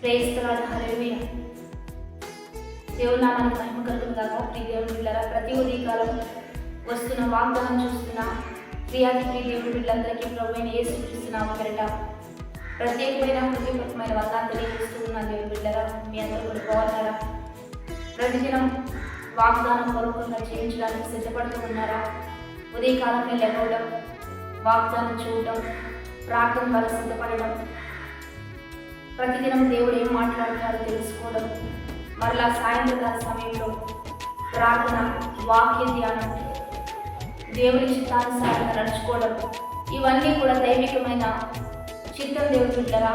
ప్రేస్తలాడు హరేమియ దేవుడు నామానికి మహిమ కలుగును గాక. ప్రియ దేవుని బిడ్డలారా ప్రతి ఉదయకాలం వస్తున్న వాగ్దానం చూస్తున్న ప్రియాది ప్రియ దేవుని బిడ్డలందరికీ ప్రభుత్వ ఏ సూచిస్తున్నాము పెరట ప్రత్యేకమైన హృదయపూర్వకమైన వందాన్ని తెలియజేస్తున్నా దేవుడు దేవుని బిడ్డరా మీ అందరూ కూడా బాగున్నారా? ప్రతిదినం వాగ్దానం పూర్వకంగా చేయించడానికి సిద్ధపడుతూ ఉన్నారా? ఉదయకాలమే లేవడం వాగ్దానం చూడటం ప్రార్థన వల్ల సిద్ధపడడం ప్రతిదినం దేవుడు ఏం మాట్లాడుతున్నారో తెలుసుకోవడం. మరలా సాయంత్రకాల సమయంలో ప్రార్థన వాక్య ధ్యానం దేవుని చిత్తానుసారంగా నడుచుకోవడం. ఇవన్నీ కూడా దైవికమైన చిత్తం దేవుడు బిడ్డరా.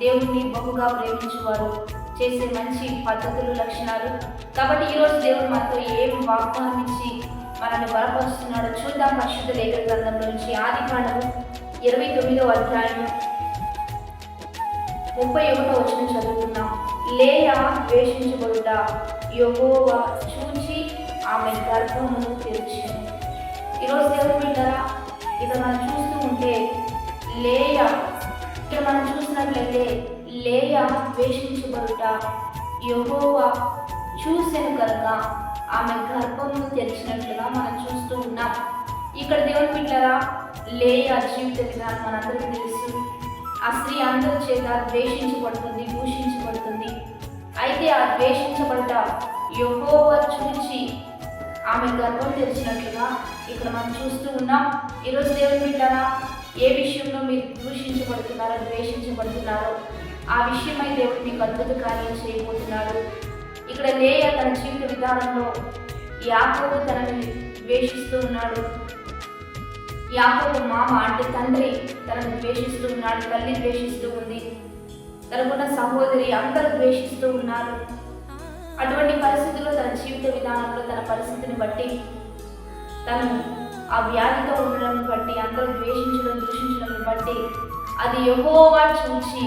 దేవుడిని బహుగా ప్రేమించేవారు చేసే మంచి పద్ధతులు లక్షణాలు. కాబట్టి ఈరోజు దేవుడు మనతో ఏం వాగ్దానం ఇచ్చి మనల్ని బలపరుస్తున్నాడో చూద్దాం పరిశుద్ధ లేఖ గ్రంథం నుంచి ఆది కాండము ఇరవై తొమ్మిదో అధ్యాయం ముప్పై ఒకటో వచ్చిన చదువుకున్నాం లేయా ద్వేషించబడుట? యహోవా చూచి ఆమె గర్భమును తెరిచింది. ఈరోజు దేవుడు బిడ్డరా ఇక్కడ మనం చూస్తూ ఉంటే లేయ ఇక్కడ మనం చూసినట్లయితే లేయ ద్వేషించబడుట? యహోవా చూసాను కనుక ఆమె గర్భమును తెరిచినట్లుగా మనం చూస్తూ ఉన్నాం. ఇక్కడ దేవుడు పిల్లరా లేయ జీవిత విధానం మనందరికీ తెలుసు. ఆ స్త్రీ అందరి చేత ద్వేషించబడుతుంది దూషించబడుతుంది. అయితే ఆ ద్వేషించబడ్డ యహోవ చూచి ఆమె గర్వం తెరిచినట్లుగా ఇక్కడ మనం చూస్తూ ఉన్నాం. ఈరోజు దేవుని బిడ్డారా ఏ విషయంలో మీరు దూషించబడుతున్నారో ద్వేషించబడుతున్నారో ఆ విషయమై దేవుడు మీకు అద్భుత కార్యం చేయబోతున్నాడు. ఇక్కడ లేయ తన జీవిత విధానంలో యాకోబు తనని ద్వేషిస్తూ ఉన్నాడు. యాకోబు మామ అంటే తండ్రి. తనను ద్వేషిస్తూ ఉన్నాడు తల్లి ద్వేషిస్తూ ఉంది. తనకున్న సహోదరి అందరూ ద్వేషిస్తూ ఉన్నారు. అటువంటి పరిస్థితుల్లో తన జీవిత విధానంలో తన పరిస్థితిని బట్టి తను ఆ వ్యాధితో ఉండడం బట్టి అందరూ ద్వేషించడం దూషించడం బట్టి అది యహోవా చూచి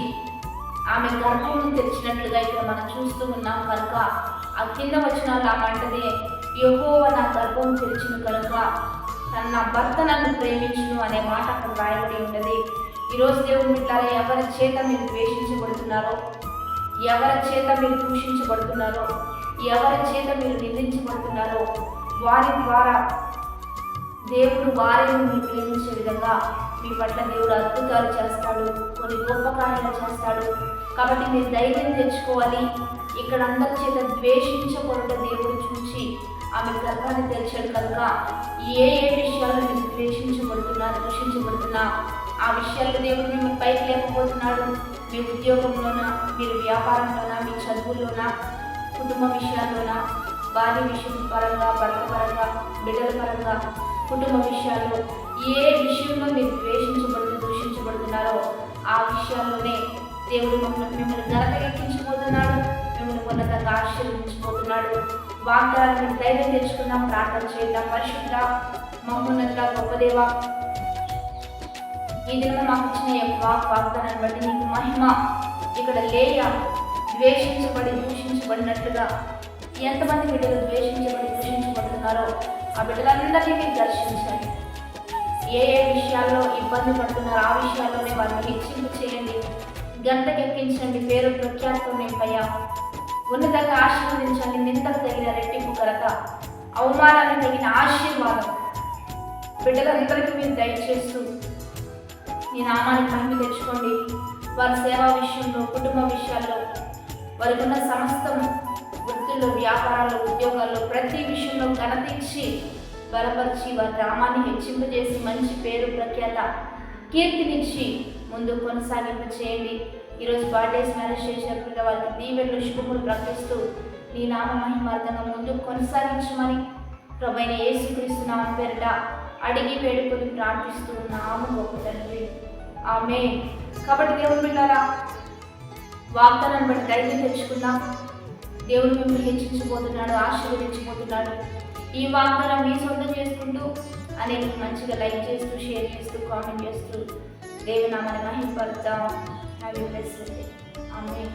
ఆమె గర్భం తెరిచినట్లుగా ఇక్కడ మనం చూస్తూ ఉన్నాం కనుక ఆ కింద వచ్చిన ఆమె అంటది నా గర్భం తెరిచిన కనుక తన నా భర్త నన్ను ప్రేమించును అనే మాట అక్కడ రాయబడి ఉంటుంది ఈరోజు దేవుడు మిట్లారా ఎవరి చేత మీరు ద్వేషించబడుతున్నారో ఎవరి చేత మీరు దూషించబడుతున్నారో ఎవరి చేత మీరు నిందించబడుతున్నారో వారి ద్వారా దేవుడు వారిని మీరు ప్రేమించే విధంగా మీ పట్ల దేవుడు అద్భుతాలు చేస్తాడు కొన్ని గొప్ప కార్యాలు చేస్తాడు. కాబట్టి మీరు ధైర్యం తెచ్చుకోవాలి. ఇక్కడ అందరి చేత ద్వేషించబడుట దేవుడు చూసి ఆమె గర్భాన్ని తెరిచాడు కనుక ఏ ఏ విషయాలు మీరు ద్వేషించబడుతున్నా దూషించబడుతున్నా ఆ విషయాల్లో దేవుడు మిమ్మల్ని పైకి లేకపోతున్నాడు మీ ఉద్యోగంలోనా మీరు వ్యాపారంలోనా మీ చదువుల్లోనా కుటుంబ విషయాల్లోనా భార్య విషయం పరంగా భర్త పరంగా బిడ్డల పరంగా కుటుంబ విషయాల్లో ఏ విషయంలో మీరు ద్వేషించబడుతూ దూషించబడుతున్నారో ఆ విషయాల్లోనే దేవుడు మమ్మల్ని మిమ్మల్ని ఘనత ఎక్కించబోతున్నాడు. ఉన్నతంగా ఆశీర్వదించబోతున్నాడు వాగ్దానాన్ని ధైర్యం తెచ్చుకుందాం ప్రార్థన చేద్దాం పరిశుద్ధ మహోన్నత గొప్పదేవ ఈ దిన మాకు ఇచ్చిన యొక్క వాక్ వాగ్దానాన్ని బట్టి నీకు మహిమ. ఇక్కడ లేయ ద్వేషించబడి దూషించబడినట్లుగా ఎంతమంది బిడ్డలు ద్వేషించబడి దూషించబడుతున్నారో ఆ బిడ్డలందరినీ మీరు దర్శించండి. ఏ ఏ విషయాల్లో ఇబ్బంది పడుతున్నారో ఆ విషయాల్లోనే వారిని హెచ్చింపు చేయండి గంటకెక్కించండి. పేరు ప్రఖ్యాతితో నింపయ్యా ఉన్నతంగా ఆశీర్వదించండి. నిందకు తగిన రెట్టింపు కలత అవమానానికి తగిన ఆశీర్వాదం. బిడ్డలందరికీ మీరు దయచేస్తూ ఈ నామాన్ని మహిమ తెచ్చుకోండి. వారి సేవా విషయంలో కుటుంబ విషయాల్లో వారికి ఉన్న సమస్తం వృత్తుల్లో వ్యాపారాల్లో ఉద్యోగాల్లో ప్రతి విషయంలో ఘనత ఇచ్చి బలపరిచి వారి నామాన్ని హెచ్చింపజేసి మంచి పేరు ప్రఖ్యాత కీర్తినిచ్చి ముందు కొనసాగింపు చేయండి ఈరోజు బర్త్డేస్ మ్యారేజ్ చేసినప్పుడు వారికి దీవెళ్ళు శుభములు ప్రకటిస్తూ నీ నామ మహిమార్థంగా ముందు కొనసాగించమని ప్రభైన యేసుక్రీస్తు నామం పేరిట అడిగి వేడుకొని ప్రార్థిస్తూ నాము గొప్ప తండ్రి. ఆమె కాబట్టి దేవుని బిడ్డారా వాగ్దానాన్ని బట్టి ధైర్యం తెచ్చుకుందాం. దేవుడు మిమ్మల్ని హెచ్చించబోతున్నాడు ఆశీర్వదించబోతున్నాడు. ఈ వాగ్దానం మీ సొంతం చేసుకుంటూ అనేక మంచిగా లైక్ చేస్తూ షేర్ చేస్తూ కామెంట్ చేస్తూ దేవుని Have you blessed day. Amen.